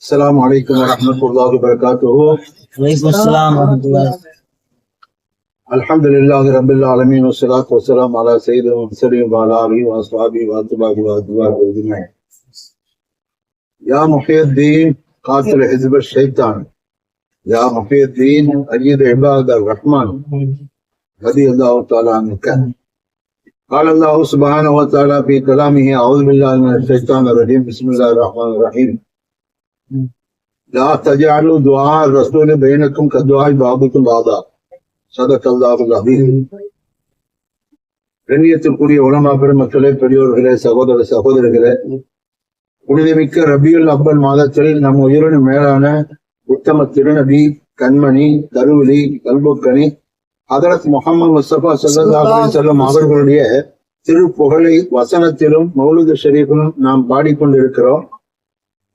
السلام عليكم ورحمة الله وبركاته. وعليكم السلام ورحمة الله. الحمد لله رب العالمين والصلاة والسلام على سيد المرسلين وعلى آله وأصحابه وأتباعه وأتباعه أجمعين. يا محي الدين قاتل حزب الشيطان. يا محي الدين أيد عباد الرحمن. رضي الله تعالى عنك. قال الله سبحانه وتعالى في كلامه أعوذ بالله من الشيطان الرجيم. بسم الله الرحمن الرحيم. لا تجعلوا دعاء الرسول بينكم كدعاء بعضكم بعضا صدق الله العظيم கண்ணியத்திற்குரிய உலமா பெருமக்களே பெரியோர்களே சகோதர சகோதரர்களே புனிதமிக்க ரபியுல் அவ்வல் மாதத்தில் நம் உயிரினும் மேலான உத்தம திருநபி கண்மணி கருவிலி கல்புக்கனி ஹதரத் முகமது முஸ்தபா சல்லல்லாஹு அலைஹி வஸல்லம் அவர்களுடைய திருப்புகழை வசனத்திலும் மௌலுது ஷரீஃபிலும் நாம் பாடிக்கொண்டிருக்கிறோம்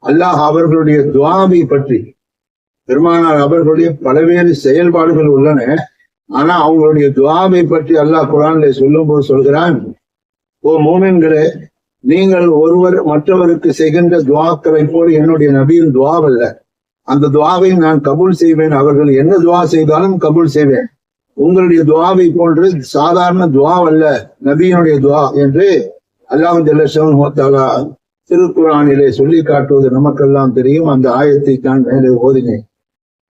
அல்லாஹ் அவர்களுடைய துவாவை பற்றி. பெருமானார் அவர்களுடைய பல்வேறு செயல்பாடுகள் உள்ளன. ஆனா அவங்களுடைய துவாவை பற்றி அல்லாஹ் குரான்ல சொல்லும் போது சொல்கிறான் ஓ மோமின்களே நீங்கள் ஒருவர் மற்றவருக்கு செய்கின்ற துவாக்களை போல என்னுடைய நபியின் துவாவல்ல. அந்த துவாவை நான் கபூல் செய்வேன். அவர்கள் என்ன துவா செய்தாலும் கபூல் செய்வேன். உங்களுடைய துவாவை போன்று சாதாரண துவாவல்ல நபியினுடைய துவா என்று அல்லாஹ் ஜல்லா திருக்குறானிலே சொல்லி காட்டுவது நமக்கெல்லாம் தெரியும். அந்த ஆயத்தை தான் மேலே ஓதினேன்.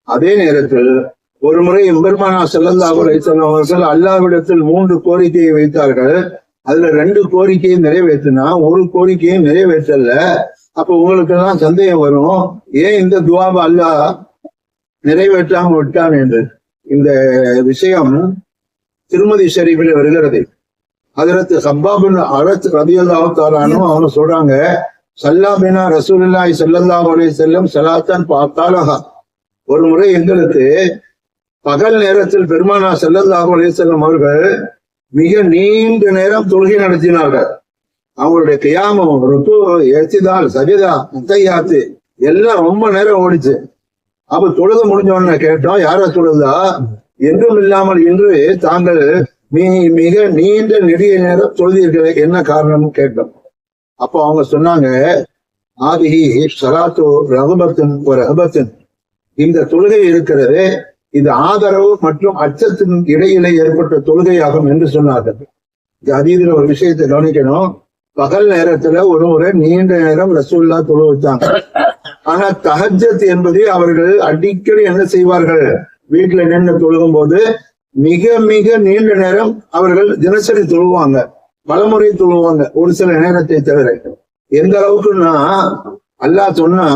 அதே நேரத்தில் ஒரு முறை பெருமானா செல்லல்லா அலிசல்லாம் அவர்கள் அல்லாவிடத்தில் மூன்று கோரிக்கையை வைத்தார்கள். அதுல ரெண்டு கோரிக்கையை நிறைவேற்றினா ஒரு கோரிக்கையும் நிறைவேற்றல. அப்ப உங்களுக்கு எல்லாம் சந்தேகம் வரும். ஏன் இந்த துவாவை அல்லாஹ் நிறைவேற்றாம விட்டான் என்று? இந்த விஷயம் திருமதி ஷரீஃபில் வருகிறது. அதற்கு ஹப்பாபின் அரத் ரதியல்லாஹு தாலானும் அவங்க சொல்றாங்க சல்லா பினா ரசூலுல்லாஹி ஸல்லல்லாஹு செல்லும் வஸல்லம் பார்த்தாலஹா. ஒரு முறை எங்களுக்கு பகல் நேரத்தில் பெருமானா செல்லல்லா அலே செல்லும் அவர்கள் மிக நீண்ட நேரம் தொழுகை நடத்தினார்கள். அவங்களுடைய கியாமம் ருத்து எத்திதால் சஜிதா முத்தையாத்து எல்லாம் ரொம்ப நேரம் ஓடிச்சு. அப்ப தொழுக முடிஞ்ச உடனே கேட்டோம் யார தொழுதா? என்றும் இல்லாமல் இன்று தாங்கள் நீ மிக நீண்ட நெடிய நேரம் தொழுதீர்களே என்ன காரணம்னு கேட்டோம். அப்போ அவங்க சொன்னாங்க ஆதிஹி சலாத்து ரகுபத்தின் ஒரு ரகுபத்தின். இந்த தொழுகை இருக்கிறது இது ஆதரவு மற்றும் அச்சத்தின் இடையிலே ஏற்பட்ட தொழுகையாகும் என்று சொன்னார்கள். இது அதீதில் ஒரு விஷயத்தை கவனிக்கணும். பகல் நேரத்துல ஒரு முறை நீண்ட நேரம் ரசூல்லா தொழு வச்சாங்க ஆனா தஹஜத் என்பது அவர்கள் அடிக்கடி என்ன செய்வார்கள்? வீட்டுல நின்று தொழுகும் போது மிக மிக நீண்ட நேரம் அவர்கள் தினசரி தொழுவாங்க. பலமுறை தொழுவாங்க. ஒரு சில நேரத்தை தவிர. எந்த அளவுக்குன்னா அல்லாஹ் சொன்னா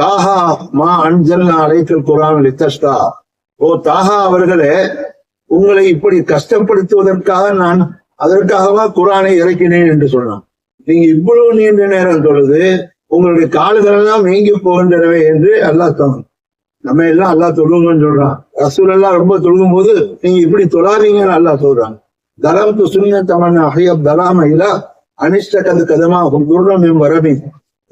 தாஹா மா அன்ஜல் அழைக்கல் குரான் லித்தஸ்டா ஓ தாஹா அவர்களே உங்களை இப்படி கஷ்டப்படுத்துவதற்காக நான் அதற்காகவா குரானை இறக்கினேன் என்று சொன்னான். நீங்க இவ்வளவு நீண்ட நேரம் தொழுது உங்களுடைய கால்கள் எல்லாம் நீங்கி போகின்றனவே என்று அல்லாஹ் சொன்னான். நம்ம எல்லாம் அல்லா தொழுங்கன்னு சொல்றான். ரசூல் எல்லாம் ரொம்ப தொழுகும் போது நீங்க இப்படி தொழாதீங்கன்னு அல்லா சொல்றாங்க தரம் து சுனிய தமன் அஹியப் தலாம இலா அனிஷ்ட கது கதமா துர்ணம் வரமி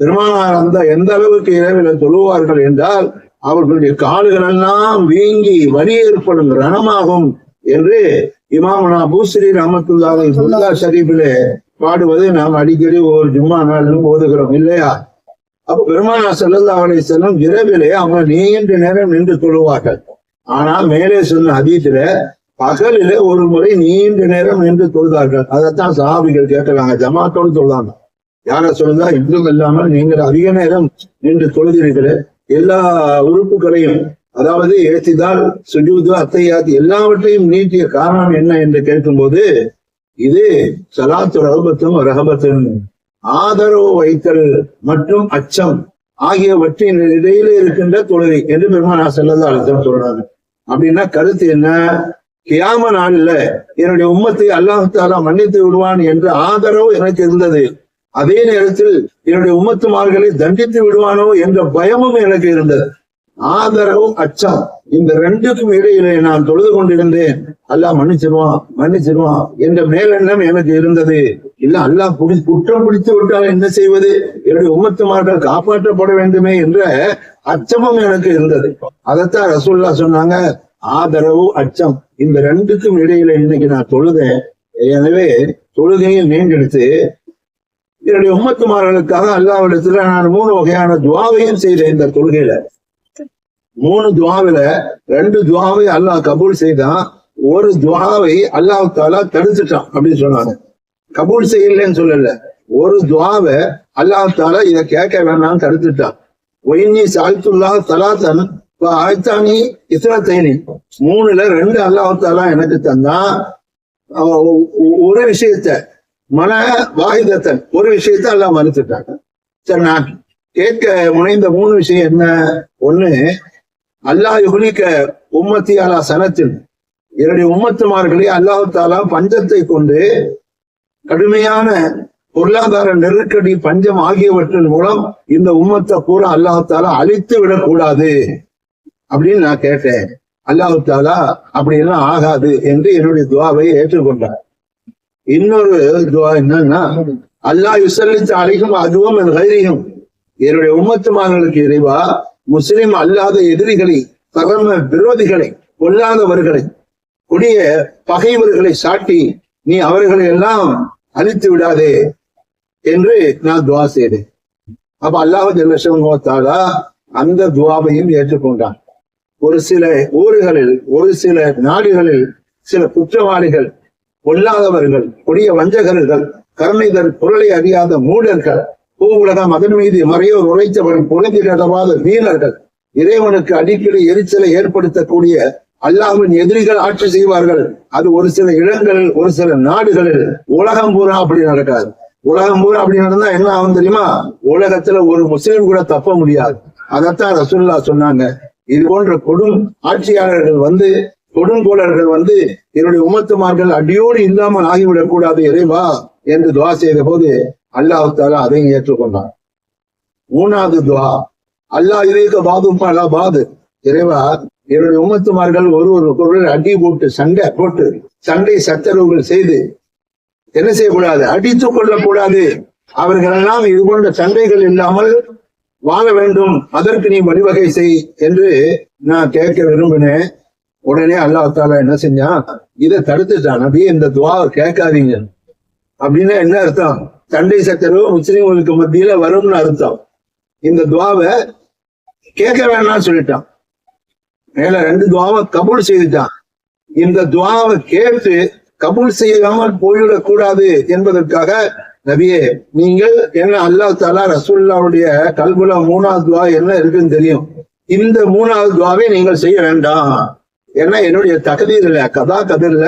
பெருமானார் அந்த எந்த அளவுக்கு இரவில தொழுவார்கள் என்றால் அவர்களுடைய கால்கள் எல்லாம் வீங்கி வலி ஏற்படும் ரணமாகும் என்று இமாமனா பூஸ்ரீ ராமத்துல்லாவை சுல்லா ஷரீஃபிலே பாடுவதை நாம் அடிக்கடி ஒரு ஜும்மா நாளிலும் ஓதுகிறோம் இல்லையா? அப்ப பெருமானா செல்லல்லா அலை செல்லும் இரவிலே அவங்க நீண்ட நேரம் நின்று தொழுவார்கள். ஆனால் மேலே சொன்ன அதீத்துல பகலிலே ஒரு முறை நீண்ட நேரம் நின்று தொழுதார்கள். அதைத்தான் சஹாபிகள் கேட்கிறாங்க. ஜமாத்தோடு தொழுதாங்க. யார சொல்லுதா இன்றும் இல்லாமல் நீங்கள் அதிக நேரம் நின்று தொழுகிறீர்களே எல்லா உறுப்புகளையும் அதாவது ஏற்றிதால் சுஜூது அத்தையாத் எல்லாவற்றையும் நீட்டிய காரணம் என்ன என்று கேட்கும்போது இது சலாத்து ரகபத்தும் ரகபத்தும் ஆதரவு வைத்தல் மற்றும் அச்சம் ஆகியவற்றின் இடையில இருக்கின்ற தொழுகை என்று பெருமானா செல்லதா அழுத்தம் சொல்றாங்க. அப்படின்னா கருத்து என்ன? கியாம நாள்ல என்னுடைய உம்மத்தை அல்லாஹாலா மன்னித்து விடுவான் என்ற ஆதரவு எனக்கு இருந்தது. அதே நேரத்தில் என்னுடைய உம்மத்துமார்களை தண்டித்து விடுவானோ என்ற பயமும் எனக்கு இருந்தது. ஆதரவும் அச்சம். இந்த ரெண்டுக்கும் இடையிலே நான் தொழுது கொண்டிருந்தேன். அல்லாஹ் மன்னிச்சிருவான் மன்னிச்சிருவான். என்ற மேலெண்ணம் எனக்கு இருந்தது. இல்ல அல்லாஹ் புடி குற்றம் பிடித்து விட்டால் என்ன செய்வது? என்னுடைய உமத்துமார்கள் காப்பாற்றப்பட வேண்டுமே என்ற அச்சமும் எனக்கு இருந்தது. அதைத்தான் ரசூல்லா சொன்னாங்க ஆதரவு அச்சம் இந்த ரெண்டுக்கும் இடையில இன்னைக்கு நான் தொழுதேன். எனவே தொழுகையை நீண்டெடுத்து என்னுடைய உம்மத்துமார்களுக்காக அல்லாவிடத்துல நான் மூணு வகையான துவாவையும் செய்தேன் இந்த தொழுகையில. மூணு துவாவில ரெண்டு துவாவை அல்லாஹ் கபூல் செய்தான். ஒரு துவாவை அல்லாஹ் தாலா தடுத்துட்டான் அப்படின்னு சொன்னாங்க. கபூல் செய்யலன்னு சொல்லல. ஒரு துவாவை அல்லாஹ் தாலா இதை கேட்க வேணாம் தடுத்துட்டான். ஒயினி சால்துல்லா தலாத்தன் ஆய்த்தானி இஸ்ரத்தைனி. மூணுல ரெண்டு அல்லாஹ் தாலா எனக்கு தந்தான். ஒரு விஷயத்த மன வாயுதத்தன் ஒரு விஷயத்த எல்லாம் மறுத்துட்டாங்க சரி நான் கேட்க முனைந்த மூணு விஷயம் என்ன? ஒண்ணு அல்லாஹ் யுகுலிக்க உம்மத்தி அலா சனத்தில் என்னுடைய உம்மத்துமார்களை அல்லாஹ் தாலா பஞ்சத்தை கொண்டு கடுமையான பொருளாதார நெருக்கடி பஞ்சம் ஆகியவற்றின் மூலம் இந்த உம்மத்தை பூரா அல்லாஹ் தாலா அழித்து விடக்கூடாது அப்படின்னு நான் கேட்டேன். அல்லாஹ் தாலா அப்படி எல்லாம் ஆகாது என்று என்னுடைய துவாவை ஏற்றுக்கொண்டார். இன்னொரு துவா என்னன்னா அல்லாஹ் யுசல்லித்து அழைக்கும் அதுவும் என் கைரியும் என்னுடைய உம்மத்துமார்களுக்கு இறைவா முஸ்லிம் அல்லாத எதிரிகளை தகர்ம விரோதிகளை கொல்லாதவர்களை கொடிய பகைவர்களை சாட்டி நீ அவர்களை எல்லாம் அழித்து விடாதே என்று நான் துவா செய்தேன். அப்ப அல்லாஹ் ஜல்லா அந்த துவாவையும் ஏற்றுக்கொண்டான். ஒரு சில ஊர்களில் ஒரு சில நாடுகளில் சில குற்றவாளிகள் கொல்லாதவர்கள் கொடிய வஞ்சகர்கள் கருணைதர் பொருளை அறியாத மூடர்கள் பூ உலகம் அதன் மீது மறையோர் உரைத்தவன் பொழுதிடவாத வீரர்கள். இறைவனுக்கு அடிக்கடி எரிச்சலை ஏற்படுத்தக்கூடிய அல்லாஹின் எதிரிகள் ஆட்சி செய்வார்கள். அது ஒரு சில இடங்களில் ஒரு சில நாடுகளில். உலகம் பூரா அப்படி நடக்காது. உலகம் பூரா அப்படி நடந்தா என்ன ஆகும் தெரியுமா? உலகத்துல ஒரு முஸ்லீம் கூட தப்ப முடியாது. அதைத்தான் ரசூல்லா சொன்னாங்க. இது போன்ற கொடும் ஆட்சியாளர்கள் வந்து கொடுங்கோலர்கள் வந்து என்னுடைய உமத்துமார்கள் அடியோடு இல்லாமல் ஆகிவிடக் கூடாது இறைவா என்று துவா செய்த போது அல்லாஹ் தாலா அதையும் ஏற்றுக்கொண்டார் மூணாவது துவா அல்லாஹ் இருக்க பாதும் அல்லா பாது. இறைவா என்னுடைய உமத்துமார்கள் ஒரு ஒரு பொருள் அடி போட்டு சண்டை போட்டு சண்டை சச்சரவுகள் செய்து என்ன செய்யக்கூடாது? அடித்துக் கொள்ளக்கூடாது. அவர்கள் எல்லாம் இது போன்ற சண்டைகள் இல்லாமல் வாழ வேண்டும். அதற்கு நீ வழிவகை செய் என்று நான் கேட்க விரும்பினேன். உடனே அல்லாஹால என்ன செஞ்சான்? இதை தடுத்துட்டான். நபியே இந்த துவாவை கேட்காதீங்க. அப்படின்னா என்ன அர்த்தம்? சண்டை சச்சரவு முஸ்லீம்களுக்கு மத்தியில வரும்னு அர்த்தம். இந்த துவாவை கேட்க வேணாம்னு சொல்லிட்டான். மேல ரெண்டு துவாவை கபூல் செய்துட்டான். இந்த துவாவை கேட்டு கபூல் செய்யாமல் போய்விடக் கூடாது என்பதற்காக நபியே நீங்கள் என்ன அல்லாஹ் தாலா ரசூல்லாவுடைய கல்புல மூணாவது துவா என்ன இருக்குன்னு தெரியும்? இந்த மூணாவது துவாவை நீங்கள் செய்ய வேண்டாம். ஏன்னா என்னுடைய தகுதியில் இல்ல கதா கதிரில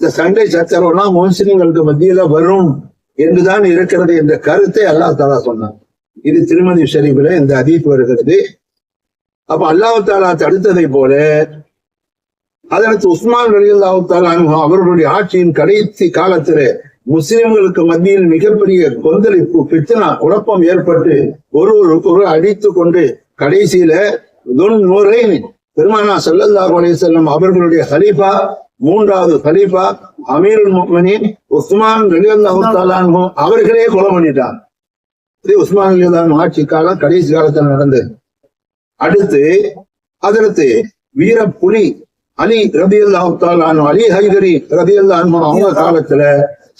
இந்த சண்டை சச்சரவுலாம் முஸ்லிம்களுக்கு மத்தியில வரும் என்றுதான் இருக்கிறது என்ற கருத்தை அல்லாஹ் தாலா சொன்னான். இது திருமதி ஷரீஃபில் இந்த அதீத் வருகிறது. அப்ப அல்லாஹ் தாலா தடுத்ததை போல அதற்கு உஸ்மான் ரலியல்லாஹு தாலா அவர்களுடைய ஆட்சியின் கடைசி காலத்திலே முஸ்லிம்களுக்கு மத்தியில் மிகப்பெரிய கொந்தளிப்பு பித்தனா குழப்பம் ஏற்பட்டு ஒருவருக்கு ஒரு அடித்து கொண்டு கடைசியில துன் பெருமானா செல்லல்லாஹ் அலி செல்லம் அவர்களுடைய ஹலீஃபா மூன்றாவது ஹலீஃபா அமீருல் முக்மனின் உஸ்மான் ரலியல்லாஹு தஆலா அவர்களே கொலை பண்ணிட்டான் இது உஸ்மான் ரலியல்லாஹு ஆட்சி காலம் கடைசி காலத்தில் நடந்தது. அடுத்து அதற்கு வீர புலி அலி ரபி அல்லாஹு அலி ஹைதரி ரபி அல்லாஹ் அவங்க காலத்துல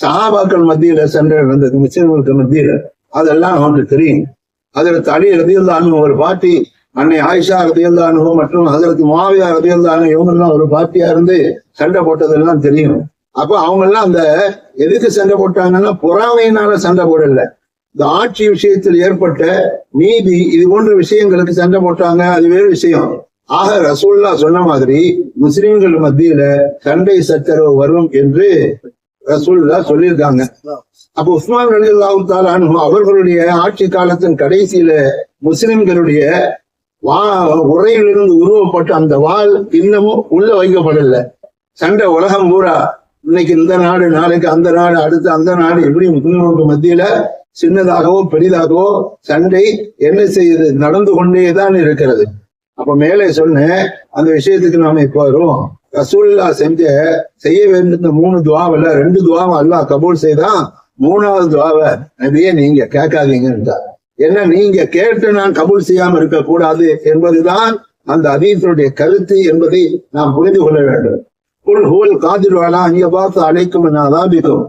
சஹாபாக்கள் மத்தியில சென்று நடந்தது முஸ்லிம்களுக்கு மத்தியில. அதெல்லாம் நமக்கு தெரியும். அதற்கு அலி ரபி அல்லாஹ் ஒரு பாட்டி அன்னை ஆயிஷா ரதியல்லா மற்றும் அதற்கு மாவியா ரதியல்லா இவங்க எல்லாம் ஒரு பார்ட்டியா இருந்து சண்டை போட்டதெல்லாம் தெரியும். அப்ப அவங்க எல்லாம் அந்த எதுக்கு சண்டை போட்டாங்கன்னா பொறாமையினால சண்டை போடல. இந்த ஆட்சி விஷயத்தில் ஏற்பட்ட நீதி இது போன்ற விஷயங்களுக்கு சண்டை போட்டாங்க அது வேறு விஷயம். ஆக ரசூல்லா சொன்ன மாதிரி முஸ்லிம்கள் மத்தியில சண்டை சச்சரவு வரும் என்று ரசூல்லா சொல்லியிருக்காங்க. அப்ப உஸ்மான் ரலியல்லாஹு தஆலா அன்ஹு அவர்களுடைய ஆட்சி காலத்தின் கடைசியில முஸ்லிம்களுடைய வா உரையிலிருந்து உருவப்பட்ட அந்த வாள் இன்னமும் உள்ள வைக்கப்படல. சண்டை உலகம் பூரா. இன்னைக்கு இந்த நாடு நாளைக்கு அந்த நாடு அடுத்து அந்த நாடு எப்படி முஸ்லிம்களுக்கு மத்தியில சின்னதாகவோ பெரிதாகவோ சண்டை என்ன செய்யுது? நடந்து கொண்டே தான் இருக்கிறது. அப்ப மேலே சொன்ன அந்த விஷயத்துக்கு நாம இப்ப வருவோம் ரசூல்லா செஞ்ச செய்ய வேண்டிய மூணு துவாவில் ரெண்டு துவாவை அல்லாஹ் கபூல் செய்தான். மூணாவது துவாவை நபியே நீங்க கேட்காதீங்கன்றார் என்ன நீங்க கேட்டு நான் கபூல் செய்யாம இருக்கக்கூடாது என்பதுதான் அந்த அதீதனுடைய கருத்து என்பதை நாம் புரிந்து கொள்ள வேண்டும். குல் ஹுவல் காதிர்வாலா அங்க பார்த்து அழைக்கும் நான் மின் அதாபிக்கும்.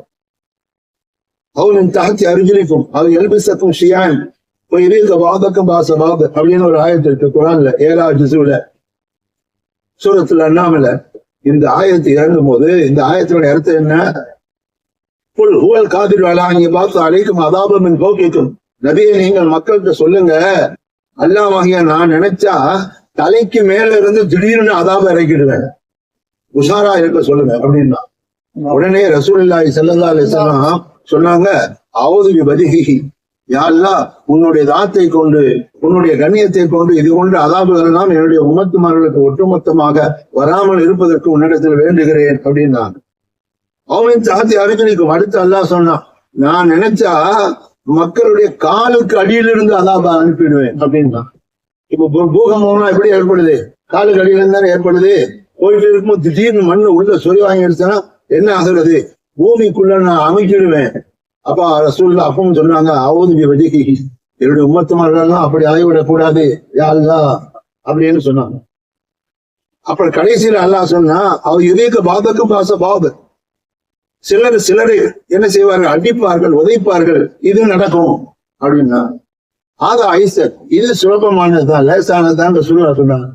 அவனின் தாத்தி அருகிலிக்கும். அவர் எல்பிசக்கும் ஷியான். இருக்க வாதக்கும் பாச வாத அப்படின்னு ஒரு ஆயத்து இருக்கு குரான்ல ஏழாவது ஜிசுல. சூரத்துல அண்ணாமல இந்த ஆயத்து இறங்கும் போது இந்த ஆயத்தினுடைய அர்த்தம் என்ன? புல் ஹுவல் காதிர்வாலா அங்க பார்த்து அழைக்கும் அதாபம் போக்கிக்கும் நபியை நீங்கள் மக்கள்கிட்ட சொல்லுங்க. அல்லாஹ்வாகிய நான் நினைச்சா தலைக்கு மேல இருந்து திடீர்னு அதாப இறக்கிடுவேன். உஷாரா இருக்க சொல்லுங்க அப்படின்னா. உடனே ரசூல்லாய் செல்லல்லா அலைஹி சொன்னாங்க அவுது பதிகி யாழ்லா உன்னுடைய தாத்தை கொண்டு உன்னுடைய கண்ணியத்தை கொண்டு இது கொண்டு அதாபுகள் தான் என்னுடைய உமத்துமார்களுக்கு ஒட்டுமொத்தமாக வராமல் இருப்பதற்கு உன்னிடத்தில் வேண்டுகிறேன் அப்படின்னாங்க. அவன் சாத்தி அருகணிக்கும் அடுத்து அல்லாஹ் சொன்னான் நான் நினைச்சா மக்களுடைய காலுக்கு அடியிலிருந்து அதான் அனுப்பிடுவேன் அப்படின்னா இப்ப பூகம்பம்னா எப்படி ஏற்படுது? காலுக்கு அடியில இருந்து தானே ஏற்படுது? போயிட்டு இருக்கும்போது திடீர்னு மண்ணு உள்ள சொறி வாங்கி எடுத்தா என்ன ஆகுறது? பூமிக்குள்ள நான் அமைக்கிடுவேன். அப்ப ரசூல்லா அப்பவும் சொன்னாங்க அவுது வெடிகி என்னுடைய உமத்துமார்கள்லாம் அப்படி ஆகிவிடக் கூடாது யாருலா அப்படின்னு சொன்னாங்க. அப்புறம் கடைசியில அல்லா சொன்னா அவர் இதேக்கு பாதக்கு பாச பாவது சிலர் சிலரை என்ன செய்வார்கள்? அடிப்பார்கள் உதைப்பார்கள். இது நடக்கும். அப்படின்னா ஆக ஐசக் இது சுலபமானதுதான் லேசானதுதான் சொல்லுவா சொன்னாங்க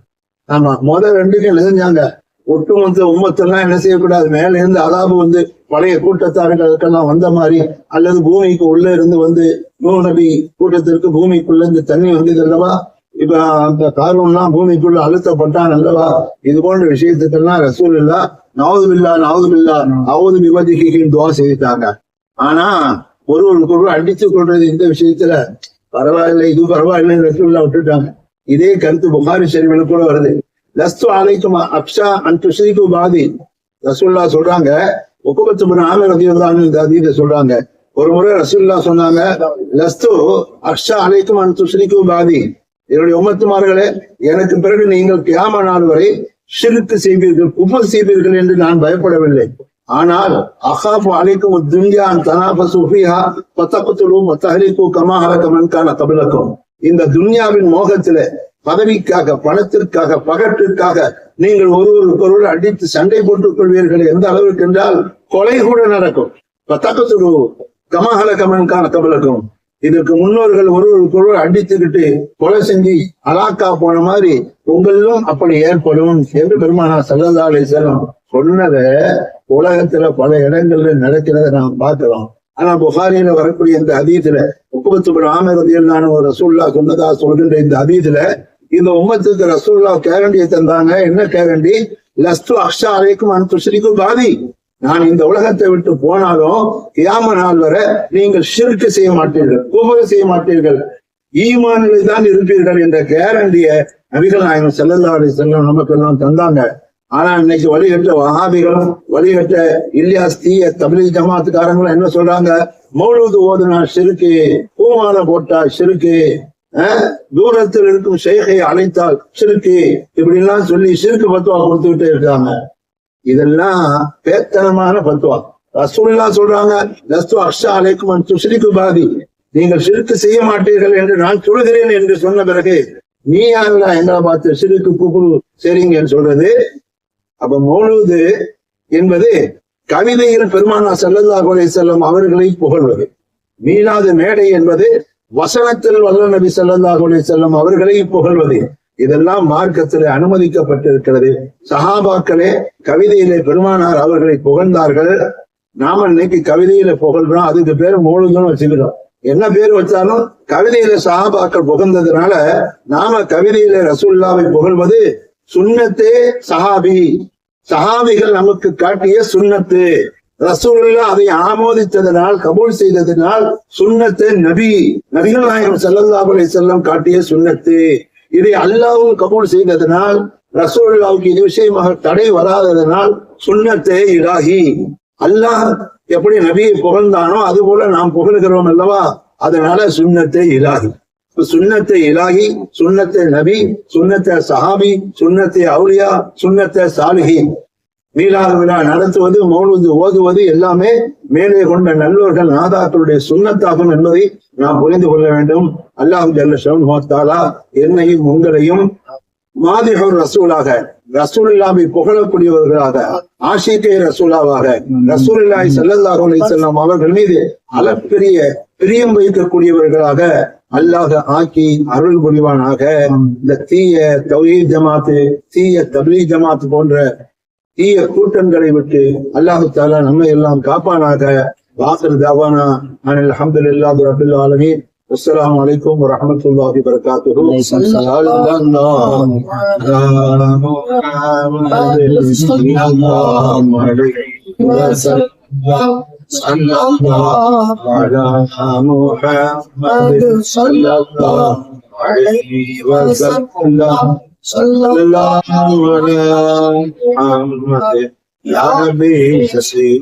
ஆமா முதல் ரெண்டுக்கும் என்ன ஒட்டுமொத்த உம்மத்தெல்லாம் என்ன செய்யக்கூடாது? மேல இருந்து அதாபு வந்து பழைய கூட்டத்தார்களுக்கெல்லாம் வந்த மாதிரி அல்லது பூமிக்கு உள்ள இருந்து வந்து நூ நபி கூட்டத்திற்கு பூமிக்குள்ள இருந்து தண்ணி வந்தது அல்லவா? இப்ப அந்த காரணம்லாம் பூமிக்குள்ள அழுத்தப்பட்டான் அல்லவா? இது போன்ற விஷயத்துக்கெல்லாம் ரசூல் இல்லா நவது பில்லா நவது பில்லா அவது விபதிகின்னு துவா செய்தாங்க ஆனா ஒருவருக்கு ஒருவர் அடித்து கொள்றது இந்த விஷயத்துல பரவாயில்லை இது பரவாயில்லை ரசூல்லா விட்டுட்டாங்க. இதே கருத்து புகாரி ஷெரீஃபில் கூட வருது. லஸ்து அலைக்கும் அப்ஷா அன் துஷ்ரிகு பாதி. ரசூல்லா சொல்றாங்க உக்குபத்து பின் ஆமர் ரதியுல்லாஹு இந்த அதீத சொல்றாங்க. ஒரு முறை ரசூல்லா சொன்னாங்க லஸ்து அக்ஷா அலைக்கும் அன் துஷ்ரிகு பாதி. என்னுடைய உம்மத்துமார்களே எனக்கு பிறகு நீங்கள் கியாம நாள் வரை சிறுக்கு செய்வீர்கள் குப்பல் செய்வீர்கள் என்று நான் பயப்படவில்லை. ஆனால் அகாபு அலைக்கும் துன்யா தனாப சுஃபியா பத்தகத்துலு மத்தஹரிக்கு கமா ஹலகமன்கான கபிலக்கும். இந்த துன்யாவின் மோகத்திலே பதவிக்காக பணத்திற்காக பகட்டிற்காக நீங்கள் ஒருவருக்கொருவர் அடித்து சண்டை போட்டுக் கொள்வீர்கள் எந்த அளவுக்கு என்றால் கொலை கூட நடக்கும். பத்தகத்துலு கமஹல கமன்கான கபிலக்கும். இதற்கு முன்னோர்கள் ஒருவருக்கு அடித்துக்கிட்டு கொலை செஞ்சு அலாக்கா போன மாதிரி உங்களிலும் அப்படி ஏற்படும் என்று பெருமானா சல்லல்லா அலிசலம் சொன்னதை உலகத்துல பல இடங்கள்ல நடக்கிறத நாம் பார்க்கிறோம். ஆனா புகாரியில வரக்கூடிய இந்த அதீதுல முப்பத்து ஆமரதியிலான ஒரு ரசூல்லா சொன்னதா சொல்கின்ற இந்த அதீதுல இந்த உம்மத்துக்கு ரசூல்லா கேரண்டியை தந்தாங்க. என்ன கேரண்டி? லஸ்து அக்ஷா அலைக்கும் அனுத்துஸ்ரீக்கும் பாதி. நான் இந்த உலகத்தை விட்டு போனாலும் கியாம நாள் வரை நீங்கள் சிறுக்கு செய்ய மாட்டீர்கள் குபர செய்ய மாட்டீர்கள். ஈமானில் தான் இருப்பீர்கள் என்ற கேரண்டிய நபிகள் நாயகம் செல்லல்லாடி செல்லம் நமக்கு நமக்கெல்லாம் தந்தாங்க. ஆனா இன்னைக்கு வழிகட்ட வஹாபிகளும் வழிகட்ட இல்லியாஸ் தீய தமிழ் ஜமாத்துக்காரங்களும் என்ன சொல்றாங்க? மௌலூது ஓதுனா சிறுக்கு பூமாலை போட்டா சிறுக்கு தூரத்தில் இருக்கும் செய்கையை அழைத்தால் சிறுக்கு இப்படி எல்லாம் சொல்லி சிறுக்கு பத்துவா கொடுத்துக்கிட்டே இருக்காங்க. இதெல்லாம் பேத்தனமான பத்துவா. ரசூல்லா சொல்றாங்க லஸ்து அக்ஷா அலைக்கும் துஷ்ரிக்கு பாதி. நீங்கள் சிறுக்கு செய்ய மாட்டீர்கள் என்று நான் சொல்கிறேன் என்று சொன்ன பிறகு நீ யாருடா? எங்களை பார்த்து சிறுக்கு குகுரு சரிங்கன்னு சொல்றது? அப்ப மௌலூது என்பது கவிதையில் பெருமானா செல்லல்லா கொலை செல்லும் அவர்களை புகழ்வது. மீனாது மேடை என்பது வசனத்தில் வல்ல நபி செல்லல்லா அலைஹி செல்லும் அவர்களை புகழ்வது. இதெல்லாம் மார்க்கத்தில் அனுமதிக்கப்பட்டிருக்கிறது. சஹாபாக்களே கவிதையிலே பெருமானார் அவர்களை புகழ்ந்தார்கள். நாம இன்னைக்கு கவிதையில புகழ்றோம். அதுக்கு பேர் மூழுதுன்னு வச்சுக்கிறோம். என்ன பேர் வச்சாலும் கவிதையில சஹாபாக்கள் புகழ்ந்ததுனால நாம கவிதையில ரசூல்லாவை புகழ்வது சுன்னத்தே சஹாபி. சஹாபிகள் நமக்கு காட்டிய சுண்ணத்து. ரசூல்லா அதை ஆமோதித்ததனால் கபூல் செய்ததனால் சுண்ணத்து நபி. நபிகள் நாயகம் ஸல்லல்லாஹு செல்லம் காட்டிய சுன்னத்து இதை அல்லாவும் கபூல் செய்ததனால் ரசூல்லாவுக்கு இது விஷயமாக தடை வராததனால் சுண்ணத்தே இலாஹி. அல்லாஹ் எப்படி நபியை புகழ்ந்தானோ அது போல நாம் புகழ்கிறோம் அல்லவா? அதனால சுண்ணத்தை இலாகி சுண்ணத்தை இலாகி சுண்ணத்தை நபி சுண்ணத்தை சஹாபி சுண்ணத்தை அவுலியா சுண்ணத்தை சாலிஹி மீளாத விழா நடத்துவது மௌனது ஓதுவது எல்லாமே மேலே கொண்ட நல்லோர்கள் நாதாக்களுடைய சுண்ணத்தாகும் என்பதை நாம் புரிந்து கொள்ள வேண்டும். அல்லாஹ் ஜல்ல என்னையும் உங்களையும் மாதிஹர் ரசூலாக ரசூலுல்லாவை புகழக்கூடியவர்களாக ஆஷிகே ரசூலாவாக ரசூல் ஸல்லல்லாஹு அலைஹி வஸல்லம் அவர்கள் மீது அளப்பெரிய பிரியம் வைக்கக்கூடியவர்களாக அல்லாஹ் ஆக்கி அருள் புரிவானாக. இந்த தீய தௌஹீத் ஜமாத்து தீய தப்லீ ஜமாத் போன்ற தீய கூட்டங்களை விட்டு அல்லாஹு தாலா நம்மை எல்லாம் காப்பானாக வாசல் தாவானா அனில் அல்ஹம்துலில்லாஹி ரப்பில் ஆலமீன் அஸ்ஸலாமு அலைக்கும் வரஹ்மத்துல்லாஹி வபரகாத்துஹு صلى الله على محمد صلى الله عليه وسلم صلى الله على محمد يا ربي تسليم